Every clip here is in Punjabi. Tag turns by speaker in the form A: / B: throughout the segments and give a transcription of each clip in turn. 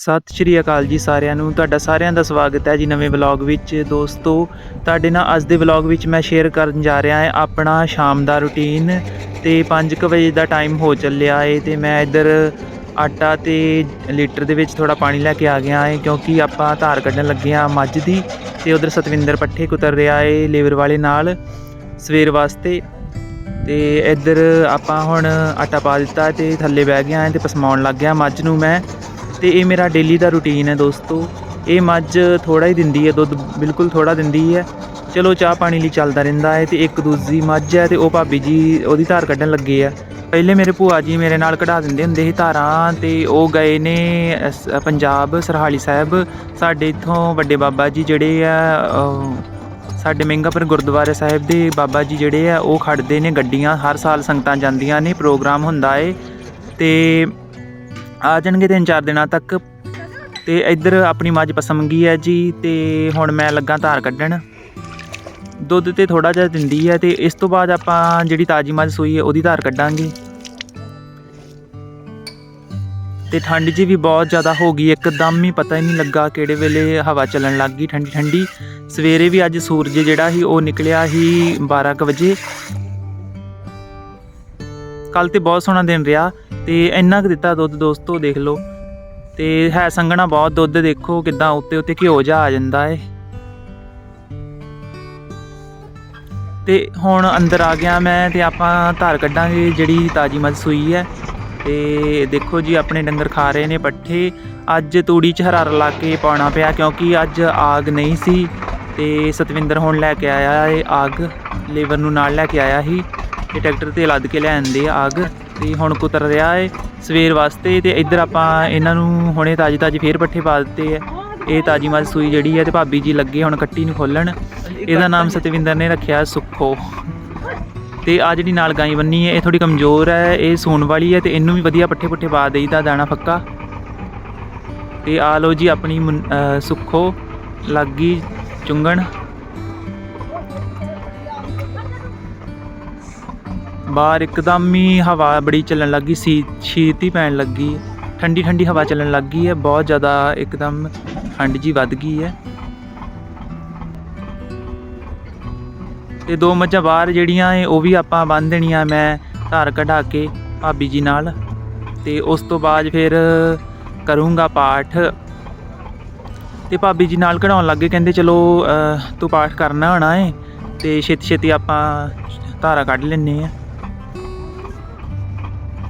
A: ਸਤਿ ਸ਼੍ਰੀ ਅਕਾਲ ਜੀ ਸਾਰਿਆਂ ਨੂੰ। ਤੁਹਾਡਾ ਸਾਰਿਆਂ ਦਾ ਸਵਾਗਤ ਹੈ ਜੀ ਨਵੇਂ ਵਲੌਗ ਵਿੱਚ। ਦੋਸਤੋ, ਤੁਹਾਡੇ ਨਾਲ ਅੱਜ ਦੇ ਵਲੌਗ ਵਿੱਚ ਮੈਂ ਸ਼ੇਅਰ ਕਰਨ ਜਾ ਰਿਹਾ ਹਾਂ ਆਪਣਾ ਸ਼ਾਮ ਦਾ ਰੁਟੀਨ ਤੇ 5:00 ਵਜੇ ਦਾ ਟਾਈਮ ਹੋ ਚੱਲਿਆ ਏ ਤੇ ਮੈਂ ਇੱਧਰ ਆਟਾ ਤੇ ਲੀਟਰ ਦੇ ਵਿੱਚ ਥੋੜਾ ਪਾਣੀ ਲੈ ਕੇ ਆ ਗਿਆ ਏ ਕਿਉਂਕਿ ਆਪਾਂ ਧਾਰ ਕੱਢਣ ਲੱਗੇ ਆ ਮੱਝ ਦੀ ਤੇ ਉਧਰ ਸਤਵਿੰਦਰ ਪੱਠੇ ਕੁਤਰ ਰਿਹਾ ਏ ਲੇਬਰ ਵਾਲੇ ਨਾਲ ਸਵੇਰ ਵਾਸਤੇ। ਤੇ ਇੱਧਰ ਆਪਾਂ ਹੁਣ ਆਟਾ ਪਾ ਦਿੱਤਾ ਤੇ ਥੱਲੇ ਬਹਿ ਗਿਆ ਏ ਤੇ ਪਸਮਾਉਣ ਲੱਗ ਗਿਆ ਮੱਝ ਨੂੰ ਮੈਂ। ਤੇ ਇਹ ਮੇਰਾ ਡੇਲੀ ਦਾ ਰੁਟੀਨ ਹੈ ਦੋਸਤੋ। ਇਹ ਮੱਝ ਥੋੜਾ ਹੀ ਦਿੰਦੀ ਹੈ ਦੁੱਧ ਬਿਲਕੁਲ ਥੋੜਾ ਦਿੰਦੀ ਹੈ। ਚਲੋ ਚਾਹ ਪਾਣੀ ਲਈ ਚੱਲਦਾ ਰਹਿੰਦਾ ਹੈ ਤੇ ਇੱਕ ਦੂਜੀ ਮੱਝ ਹੈ ਤੇ ਉਹ ਭਾਬੀ ਜੀ ਉਹਦੀ ਧਾਰ ਕੱਢਣ ਲੱਗੇ ਆ। ਪਹਿਲੇ ਮੇਰੇ ਭੂਆ ਜੀ ਮੇਰੇ ਨਾਲ ਕਢਾ ਦਿੰਦੇ ਹੁੰਦੇ ਸੀ ਧਾਰਾਂ ਤੇ ਉਹ ਗਏ ਨੇ ਅਸ- ਪੰਜਾਬ ਸਰਹਾਲੀ ਸਾਹਿਬ। ਸਾਡੇ ਇਥੋਂ ਵੱਡੇ ਬਾਬਾ ਜੀ ਜਿਹੜੇ ਆ ਅਹ, ਸਾਡੇ ਮਹਿੰਗਾਪੁਰ ਗੁਰਦੁਆਰੇ ਸਾਹਿਬ ਦੇ ਬਾਬਾ ਜੀ ਜਿਹੜੇ ਆ ਉਹ ਖੜਦੇ ਨੇ ਗੱਡੀਆਂ। ਹਰ ਸਾਲ ਸੰਗਤਾਂ ਜਾਂਦੀਆਂ ਨੇ ਪ੍ਰੋਗਰਾਮ ਹੁੰਦਾ ਏ। ਤੇ ਆ ਜਾਣਗੇ ਤਿੰਨ ਚਾਰ ਦਿਨਾਂ ਤੱਕ। ਤੇ ਇੱਧਰ ਆਪਣੀ ਮੱਝ ਪਸਮਗੀ ਹੈ ਜੀ, ਤੇ ਹੁਣ ਮੈਂ ਲੱਗਾ ਧਾਰ ਕੱਢਣ। ਦੁੱਧ ਤੇ ਥੋੜਾ ਜਿਹਾ ਦਿੰਦੀ ਹੈ ਤੇ ਇਸ ਤੋਂ ਬਾਅਦ ਆਪਾਂ ਜਿਹੜੀ ਤਾਜੀ ਮੱਝ ਸੂਈ ਹੈ, ਉਹਦੀ ਧਾਰ ਕੱਢਾਂਗੇ। ਤੇ ਠੰਡ ਜੀ ਵੀ ਬਹੁਤ ਜ਼ਿਆਦਾ ਹੋ ਗਈ, ਇੱਕਦਮ ਹੀ ਪਤਾ ਹੀ ਨਹੀਂ ਲੱਗਾ ਕਿਹੜੇ ਵੇਲੇ ਹਵਾ ਚੱਲਣ ਲੱਗ ਗਈ ਠੰਡੀ ਠੰਡੀ। ਸਵੇਰੇ ਵੀ ਅੱਜ ਸੂਰਜ ਜਿਹੜਾ ਸੀ, ਉਹ ਨਿਕਲਿਆ ਸੀ 12 ਕੁ ਵਜੇ। ਕੱਲ ਤੇ ਬਹੁਤ ਸੋਹਣਾ ਦਿਨ ਰਿਹਾ। ਤੇ ਇੰਨਾ ਕੁ ਦਿੱਤਾ ਦੁੱਧ ਦੋਸਤੋ, ਦੇਖ ਲਓ। ਤੇ ਹੈ ਸੰਘਣਾ ਬਹੁਤ, ਦੁੱਧ ਦੇਖੋ ਕਿਦਾਂ ਉੱਤੇ ਉੱਤੇ ਘਿਓ ਜਾ ਆ ਜਾਂਦਾ ਏ। ਤੇ ਹੁਣ ਅੰਦਰ ਆ ਗਿਆ ਮੈਂ ਤੇ ਆਪਾਂ ਧਾਰ ਕੱਢਾਂਗੇ ਜਿਹੜੀ ਤਾਜੀ ਮੱਝ ਸੂਈ ਹੈ। ਤੇ ਦੇਖੋ ਜੀ, ਆਪਣੇ ਡੰਗਰ ਖਾ ਰਹੇ ਨੇ ਪੱਠੇ। ਅੱਜ ਤੂੜੀ 'ਚ ਹਰਾਰ ਲਾ ਕੇ ਪਾਉਣਾ ਪਿਆ ਕਿਉਂਕਿ ਅੱਜ ਆਗ ਨਹੀਂ ਸੀ। ਤੇ ਸਤਵਿੰਦਰ ਹੁਣ ਲੈ ਕੇ ਆਇਆ ਏ ਆਗ। ਲੇਬਰ ਨੂੰ ਨਾਲ ਲੈ ਕੇ ਆਇਆ ਸੀ। ਤੇ ਟਰੈਕਟਰ ਤੇ ਲੱਦ ਕੇ ਲਿਆਂਦੇ ਆ ਆਗ। ਤੇ ਹੁਣ ਕੁਤਰ ਰਿਹਾ ਏ ਸਵੇਰ ਵਾਸਤੇ ਤੇ ਇੱਧਰ ਆਪਾਂ ਇਹਨਾਂ ਨੂੰ ਹੁਣੇ ਤਾਜੀ ਤਾਜੀ ਫੇਰ ਪੱਠੇ ਪਾ ਦਿੱਤੇ ਆ। ਇਹ ਤਾਜੀ ਮਾਜ਼ ਸੂਈ ਜਿਹੜੀ ਹੈ ਤੇ ਭਾਬੀ ਜੀ ਲੱਗੇ ਹੁਣ ਕੱਟੀ ਨੂੰ ਖੋਲਣ। ਇਹਦਾ ਨਾਮ ਸਤਵਿੰਦਰ ਨੇ ਰੱਖਿਆ ਸੁੱਖੋ। ਤੇ ਆ ਜਿਹੜੀ ਨਾਲ ਗਾਈ ਬੰਨੀ ਹੈ ਇਹ ਥੋੜੀ ਕਮਜ਼ੋਰ ਹੈ ਇਹ ਸੂਣ ਵਾਲੀ ਹੈ ਤੇ ਇਹਨੂੰ ਵੀ ਵਧੀਆ ਪੱਠੇ ਪੁੱਠੇ ਪਾ ਦੇਈਦਾ ਦਾਣਾ ਫੱਕਾ ਤੇ ਆ ਲੋ ਜੀ ਆਪਣੀ ਸੁੱਖੋ, ਲੱਗੀ ਚੁੰਗਣ। ਬਾਹਰ ਇੱਕਦਮ ਹੀ ਹਵਾ ਬੜੀ ਚੱਲਣ ਲੱਗੀ, ਸੀ ਸ਼ੀਤ ਪੈਣ ਲੱਗੀ। ਠੰਡੀ ਠੰਡੀ ਹਵਾ ਚੱਲਣ ਲੱਗੀ ਹੈ, ਬਹੁਤ ਜ਼ਿਆਦਾ ਇੱਕਦਮ ਠੰਡ ਜੀ ਵੱਧ ਗਈ ਹੈ। ਤੇ ਦੋ ਮੱਝਾਂ ਬਾਹਰ ਜਿਹੜੀਆਂ ਏ ਉਹ ਵੀ ਆਪਾਂ ਬੰਨ ਦੇਣੀਆਂ ਮੈਂ ਧਾਰ ਕਢਾ ਕੇ ਭਾਬੀ ਜੀ ਨਾਲ। ਤੇ ਉਸ ਤੋਂ ਬਾਅਦ ਫਿਰ ਕਰੂੰਗਾ ਪਾਠ। ਤੇ ਭਾਬੀ ਜੀ ਨਾਲ ਕਢਾਉਣ ਲੱਗੇ, ਕਹਿੰਦੇ ਚਲੋ ਤੂੰ ਪਾਠ ਕਰਨਾ ਹੋਣਾ ਏ, ਤੇ ਛੇਤੀ ਛੇਤੀ ਆਪਾਂ ਧਾਰਾ ਕੱਢ ਲੈਨੇ ਆ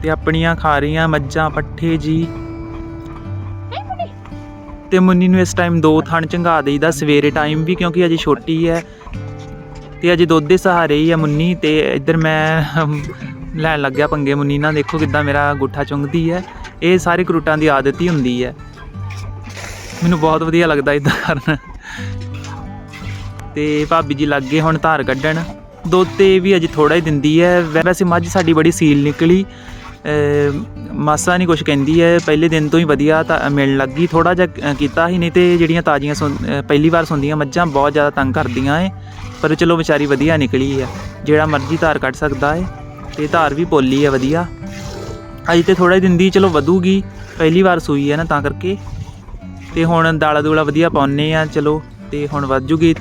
A: ਤੇ ਆਪਣੀਆਂ ਖਾ ਰਹੀਆਂ ਮੱਝਾਂ, ਪੱਠੇ ਜੀ। ਤੇ ਮੁੰਨੀ ਨੂੰ ਇਸ ਟਾਈਮ ਦੋ ਥਣ ਚੰਗਾ ਦੇਈਦਾ ਸਵੇਰੇ ਟਾਈਮ ਵੀ, ਕਿਉਂਕਿ ਅਜੇ ਛੋਟੀ ਹੈ। ਤੇ ਅਜੇ ਦੁੱਧ ਦੇ ਸਹਾਰੇ ਹੀ ਆ ਮੁੰਨੀ, ਤੇ ਇੱਧਰ ਮੈਂ ਲੈਣ ਲੱਗਿਆ ਪੰਗੇ ਮੁੰਨੀ ਨਾਲ, ਦੇਖੋ ਕਿੱਦਾਂ ਮੇਰਾ ਗੁੱਠਾ ਚੁੰਗਦੀ ਹੈ। ਇਹ ਸਾਰੇ ਕਰੂਟਾਂ ਦੀ ਆਦਤ ਹੀ ਹੁੰਦੀ ਹੈ। ਮੈਨੂੰ ਬਹੁਤ ਵਧੀਆ ਲੱਗਦਾ ਇਦਾਂ ਕਰਨਾ। ਤੇ ਭਾਬੀ ਜੀ ਲੱਗ ਗਏ ਹੁਣ ਧਾਰ ਕੱਢਣ। ਦੁੱਧ ਤੇ ਵੀ ਅਜੇ ਥੋੜਾ ਹੀ ਦਿੰਦੀ ਹੈ। ਵੈ- ਵੈਸੇ ਮੱਝ ਸਾਡੀ ਬੜੀ ਸੀਲ ਨਿਕਲੀ। ਮਾਸਾ ਨਹੀਂ ਕੁਝ ਕਹਿੰਦੀ ਹੈ, ਪਹਿਲੇ ਦਿਨ ਤੋਂ ਹੀ ਵਧੀਆ ਤਾਂ ਮਿਲਣ ਲੱਗੀ ਥੋੜਾ ਜਿਹਾ ਕੀਤਾ ਹੀ ਨਹੀਂ ਤੇ ਜਿਹੜੀਆਂ ਤਾਜ਼ੀਆਂ ਸੁਣ- ਪਹਿਲੀ ਵਾਰ ਸੁਣਦੀਆਂ ਮੱਝਾਂ ਬਹੁਤ ਜ਼ਿਆਦਾ ਤੰਗ ਕਰਦੀਆਂ ਏ ਪਰ ਚਲੋ ਵਿਚਾਰੀ ਵਧੀਆ ਨਿਕਲੀ ਹੈ ਜਿਹੜਾ ਮਰਜ਼ੀ ਧਾਰ ਕੱਢ ਸਕਦਾ ਏ ਤੇ ਧਾਰ ਵੀ ਪੋਲੀ ਹੈ ਵਧੀਆ। ਅਜੇ ਤੇ ਥੋੜਾ ਦਿਨ ਦੀ ਚਲੋ ਵਧੂਗੀ, ਪਹਿਲੀ ਵਾਰ ਸੂਈ ਹੈ ਨਾ ਤਾਂ ਕਰਕੇ। ਤੇ ਹੁਣ ਦਾਲਾ ਦੂਲਾ ਵਧੀਆ ਪਾਉਨੇ ਆ, ਚਲੋ, ਤੇ ਹੁਣ ਵੱਧ ਜੂਗੀ।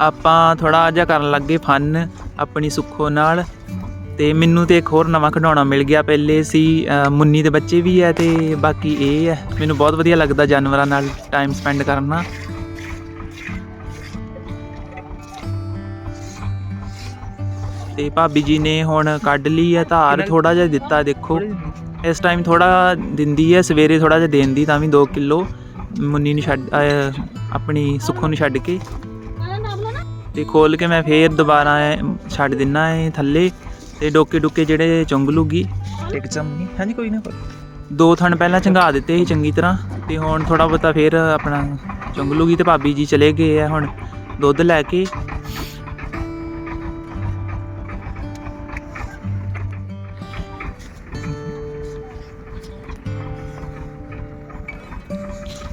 A: ਆਪਾਂ ਥੋੜਾ ਜਿਹਾ ਕਰਨ ਲੱਗੇ ਫਨ, ਆਪਣੀ ਸੁੱਖੋ ਨਾਲ। ਤੇ ਮੈਨੂੰ ਤੇ ਇੱਕ ਹੋਰ ਨਵਾਂ ਖਿਡੌਣਾ ਮਿਲ ਗਿਆ ਪਹਿਲੇ ਸੀ ਮੁੰਨੀ ਦੇ ਬੱਚੇ ਵੀ ਹੈ ਤੇ ਬਾਕੀ ਇਹ ਹੈ। ਮੈਨੂੰ ਬਹੁਤ ਵਧੀਆ ਲੱਗਦਾ ਜਾਨਵਰਾਂ ਨਾਲ ਟਾਈਮ ਸਪੈਂਡ ਕਰਨਾ। ਤੇ ਭਾਬੀ ਜੀ ਨੇ ਹੁਣ ਕੱਢ ਲਈ ਹੈ ਧਾਰ ਥੋੜਾ ਜਿਹਾ ਦਿੱਤਾ ਦੇਖੋ। ਇਸ ਟਾਈਮ ਥੋੜਾ ਦਿੰਦੀ ਹੈ ਸਵੇਰੇ ਥੋੜਾ ਜਿਹਾ ਦੇਣ ਦੀ ਤਾਂ ਵੀ 2 ਕਿਲੋ। ਮੁੰਨੀ ਨੂੰ ਛੱਡ ਆਪਣੀ ਸੁੱਖੋ ਨੂੰ ਛੱਡ ਕੇ। ਤੇ ਖੋਲ ਕੇ ਮੈਂ ਫੇਰ ਦੁਬਾਰਾ ਛੱਡ ਦਿੰਨਾ ਹੈ ਥੱਲੇ। ਤੇ ਡੋਕੇ ਡੁੱਕੇ ਜਿਹੜੇ ਚੁੰਗ ਲੂਗੀ। ਇੱਕ ਚਮਨੀ। ਹਾਂਜੀ ਕੋਈ ਨਾ ਦੋ ਥਣ ਪਹਿਲਾਂ ਚੰਗਾ ਦਿੱਤੇ ਸੀ ਚੰਗੀ ਤਰ੍ਹਾਂ ਤੇ ਹੁਣ ਥੋੜਾ ਬਹੁਤਾ ਫੇਰ ਆਪਣਾ ਚੁੰਗ ਲੂਗੀ ਤੇ ਭਾਬੀ ਜੀ ਚਲੇ ਗਏ ਆ ਹੁਣ ਦੁੱਧ ਲੈ ਕੇ।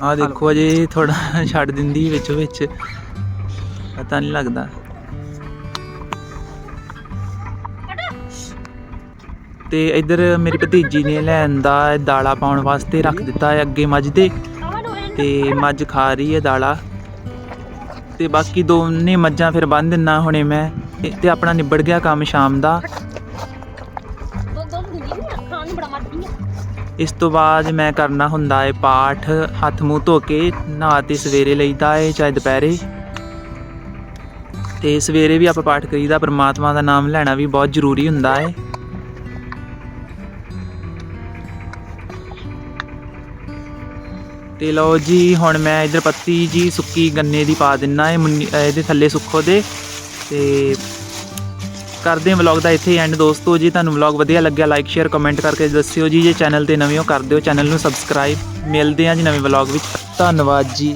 A: ਆ ਦੇਖੋ ਅਜੇ ਥੋੜਾ ਛੱਡ ਦਿੰਦੀ ਵਿੱਚ ਵਿੱਚ। ਪਤਾ ਨਹੀਂ ਲੱਗਦਾ। ਤੇ ਇੱਧਰ ਮੇਰੀ ਭਤੀਜੀ ਨੇ ਲੈਂਦਾ ਦਾਲਾ ਪਾਉਣ ਵਾਸਤੇ ਰੱਖ ਦਿੱਤਾ ਹੈ ਅੱਗੇ ਮੱਝ ਦੇ ਤੇ ਮੱਝ ਖਾ ਰਹੀ ਹੈ ਦਾਲਾ। ਤੇ ਬਾਕੀ ਦੋਨੇ ਮੱਝਾਂ ਫਿਰ ਬੰਨ ਦਿੰਨਾ ਹੁਣੇ ਮੈਂ। ਤੇ- ਆਪਣਾ ਨਿਬੜ ਗਿਆ ਕੰਮ ਸ਼ਾਮ ਦਾ। ਇਸ ਤੋਂ ਬਾਅਦ ਮੈਂ ਕਰਨਾ ਹੁੰਦਾ ਹੈ ਪਾਠ, ਹੱਥ ਮੂੰਹ ਧੋ ਕੇ, ਨਹਾ ਤੇ ਸਵੇਰੇ ਲਈਦਾ ਹੈ, ਚਾਹੇ ਦੁਪਹਿਰੇ। ਤੇ ਸਵੇਰੇ ਵੀ ਆਪਾਂ ਪਾਠ ਕਰੀਦਾ, ਪਰਮਾਤਮਾ ਦਾ ਨਾਮ ਲੈਣਾ ਵੀ ਬਹੁਤ ਜ਼ਰੂਰੀ ਹੁੰਦਾ ਹੈ। ਤੇ ਲਓ ਜੀ, ਹੁਣ ਮੈਂ ਇਧਰ ਪੱਤੀ ਜੀ ਸੁੱਕੀ ਗੰਨੇ ਦੀ ਪਾ ਦਿੰਨਾ ਹੈ ਮੁੰਨੀ- ਇਹਦੇ ਥੱਲੇ ਸੁੱਖੋ ਦੇ। ਤੇ ਕਰਦੇ ਹਾਂ ਵਲੌਗ ਦਾ ਇੱਥੇ ਐਂਡ ਦੋਸਤੋ, ਜੀ ਤੁਹਾਨੂੰ ਵਲੌਗ ਵਧੀਆ ਲੱਗਿਆ ਲਾਈਕ ਸ਼ੇਅਰ ਕਮੈਂਟ ਕਰਕੇ ਦੱਸਿਓ ਜੀ। ਜੇ ਚੈਨਲ ਤੇ ਨਵੇਂ ਹੋ, ਕਰ ਦਿਓ। ਚੈਨਲ ਨੂੰ ਸਬਸਕ੍ਰਾਈਬ ਮਿਲਦੇ ਹਾਂ ਜੀ ਨਵੇਂ ਵਲੌਗ ਵਿੱਚ। ਧੰਨਵਾਦ ਜੀ।